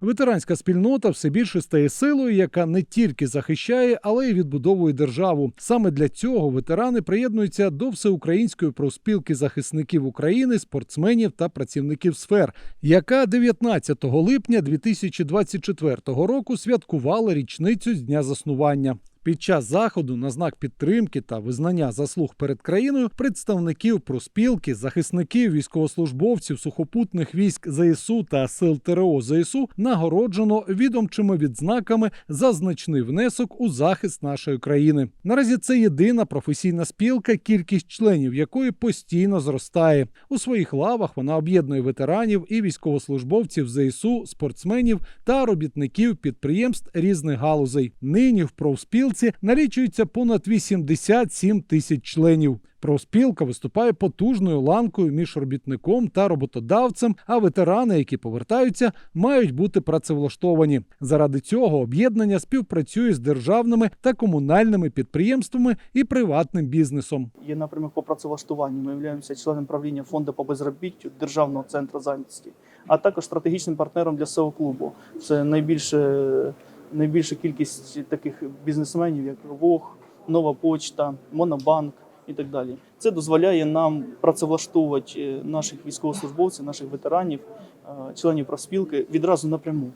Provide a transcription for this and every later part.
Ветеранська спільнота все більше стає силою, яка не тільки захищає, але й відбудовує державу. Саме для цього ветерани приєднуються до всеукраїнської профспілки захисників України, спортсменів та працівників сфер, яка 19 липня 2024 року святкувала річницю з дня заснування. Під час заходу на знак підтримки та визнання заслуг перед країною представників проспілки, захисників, військовослужбовців сухопутних військ ЗСУ та сил ТРО ЗСУ нагороджено відомчими відзнаками за значний внесок у захист нашої країни. Наразі це єдина професійна спілка, кількість членів якої постійно зростає. У своїх лавах вона об'єднує ветеранів і військовослужбовців ЗСУ, спортсменів та робітників підприємств різних галузей. Нині в профспілці налічується понад 87 тисяч членів. Профспілка виступає потужною ланкою між робітником та роботодавцем. А ветерани, які повертаються, мають бути працевлаштовані. Заради цього об'єднання співпрацює з державними та комунальними підприємствами і приватним бізнесом. Є напрямок по працевлаштуванню. Ми являємося членом правління фонду по безробіттю Державного центру зайнятості, а також стратегічним партнером для SEO клубу. Це найбільше, найбільша кількість таких бізнесменів, як Вог, Нова Почта, Монобанк і так далі. Це дозволяє нам працевлаштовувати е, наших військовослужбовців, наших ветеранів, е, членів профспілки відразу напряму,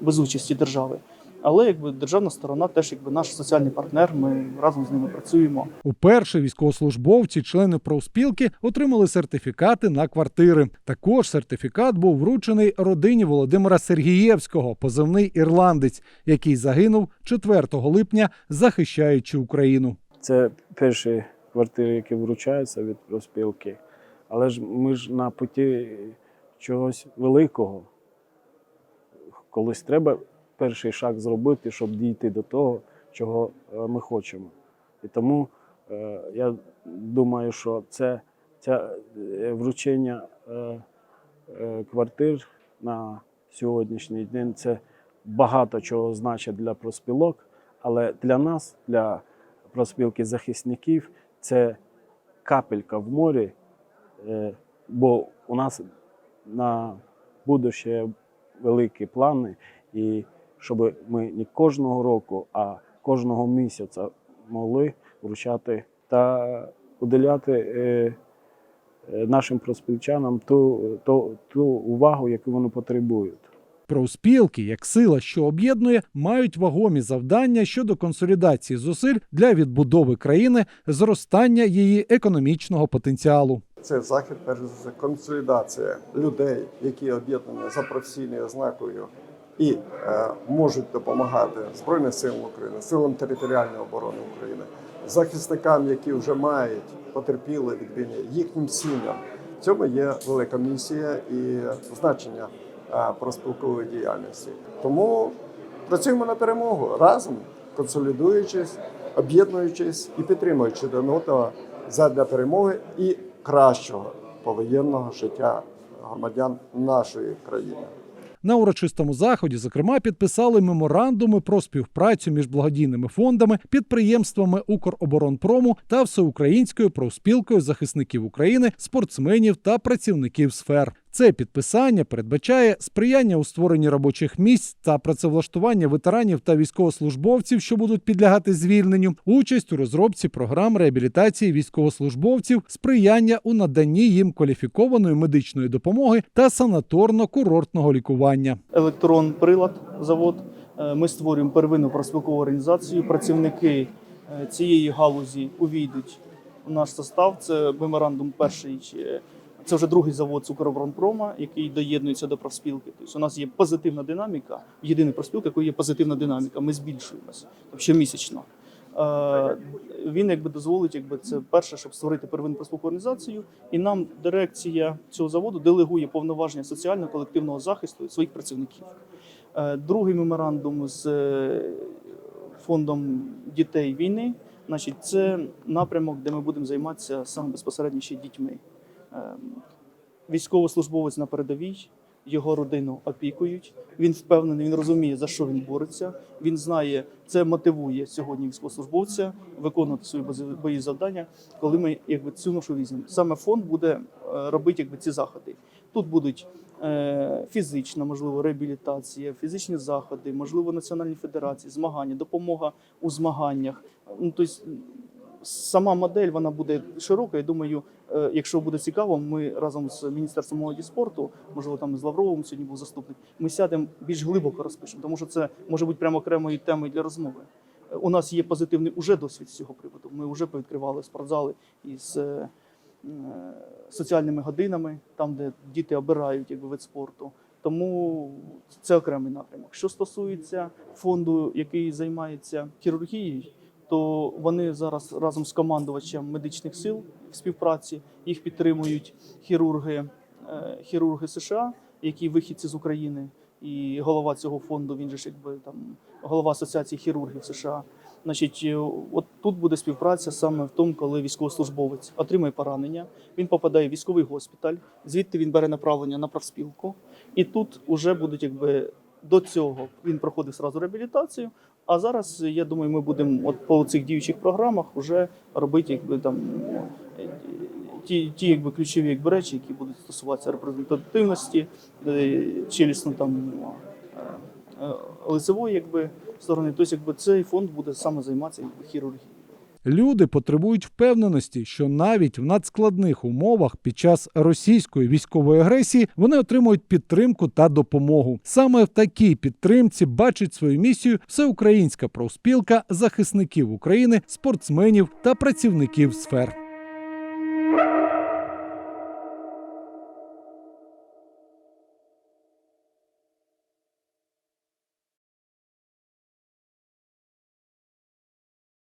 без участі держави. Але якби державна сторона теж якби наш соціальний партнер. Ми разом з ними працюємо. Уперше військовослужбовці, члени профспілки, отримали сертифікати на квартири. Також сертифікат був вручений родині Володимира Сергієвського, позивний ірландець, який загинув 4 липня, захищаючи Україну. Це перші квартири, які вручаються від профспілки. Але ж ми ж на путі чогось великого. Колись треба перший шаг зробити, щоб дійти до того, чого е, ми хочемо. І тому е, я думаю, що це це е, вручення квартир на сьогоднішній день це багато чого значить для проспілок, але для нас, для проспілки захисників, це капелька в морі, бо у нас на будуще великі плани, і щоб ми не кожного року, а кожного місяця могли вручати та уділяти е, е, нашим проспілчанам ту, ту, ту увагу, яку вони потребують. Профспілки, як сила, що об'єднує, мають вагомі завдання щодо консолідації зусиль для відбудови країни, зростання її економічного потенціалу. Це захід, перш за все, консолідація людей, які об'єднані за професійною ознакою і е, можуть допомагати Збройним силам України, силам територіальної оборони України, захисникам, які вже мають потерпіли від війни, їхнім сім'ям. В цьому є велика місія і значення е, проспілкової діяльності. Тому працюємо на перемогу разом, консолідуючись, об'єднуючись і підтримуючи один одного задля перемоги і кращого повоєнного життя громадян нашої країни. На урочистому заході, зокрема, підписали меморандуми про співпрацю між благодійними фондами, підприємствами Укроборонпрому та всеукраїнською профспілкою захисників України, спортсменів та працівників сфер. Це підписання передбачає сприяння у створенні робочих місць та працевлаштування ветеранів та військовослужбовців, що будуть підлягати звільненню, участь у розробці програм реабілітації військовослужбовців, сприяння у наданні їм кваліфікованої медичної допомоги та санаторно-курортного лікування. Електрон прилад завод. Е, Ми створюємо первинну проспілкову організацію. Працівники е, цієї галузі увійдуть у наш состав. Це меморандум перший. Це вже другий завод Цукроборонпрома, який доєднується до профспілки. Тобто у нас є позитивна динаміка. Єдиний профспілка, якої є позитивна динаміка. Ми збільшуємося щомісячно. Е, Він якби дозволить, якби це перше, щоб створити первинну проспілкову організацію, і нам дирекція цього заводу делегує повноваження соціально-колективного захисту своїх працівників. Е, Другий меморандум з е, фондом дітей війни. Значить, це напрямок, де ми будемо займатися саме безпосередньо ще дітьми. Е, Військовослужбовець на передовій, його родину опікують. Він впевнений, він розуміє, за що він бореться. Він знає, це мотивує сьогодні військовослужбовця виконувати свої бої завдання, коли ми якби цю ношу візьмемо. Саме фонд буде е, робити якби ці заходи. Тут будуть е, фізична, можливо, реабілітація, фізичні заходи, можливо, національні федерації, змагання, допомога у змаганнях. Ну, тобто, сама модель вона буде широка. Я думаю, е, якщо буде цікаво, ми разом з міністерством молоді спорту, можливо, там з Лавровим сьогодні був заступник. Ми сядемо більш глибоко розпишемо, тому що це може бути прямо окремою темою для розмови. Е, У нас є позитивний уже досвід з цього приводу. Ми вже повідкривали спортзали із е, соціальними годинами, там, де діти обирають якби, вид спорту. Тому це окремий напрямок. Що стосується фонду, який займається хірургією, то вони зараз разом з командувачем медичних сил в співпраці їх підтримують хірурги, е, хірурги США, які вихідці з України, і голова цього фонду. Він же ж якби там голова асоціації хірургів США. Значить, е, от тут буде співпраця саме в тому, коли військовослужбовець отримує поранення, він попадає в військовий госпіталь, звідти він бере направлення на профспілку, і тут вже будуть якби до цього він проходив сразу реабілітацію. А зараз я думаю, ми будемо от по цих діючих програмах вже робити якби там ті, ті якби ключові якби речі, які будуть стосуватися репрезентативності, челісно там е, е, лицевої якби сторони. Тобто, якби цей фонд буде саме займатися якби хірургією. Люди потребують впевненості, що навіть в надскладних умовах під час російської військової агресії вони отримують підтримку та допомогу. Саме в такій підтримці бачить свою місію всеукраїнська профспілка захисників України, спортсменів та працівників сфер.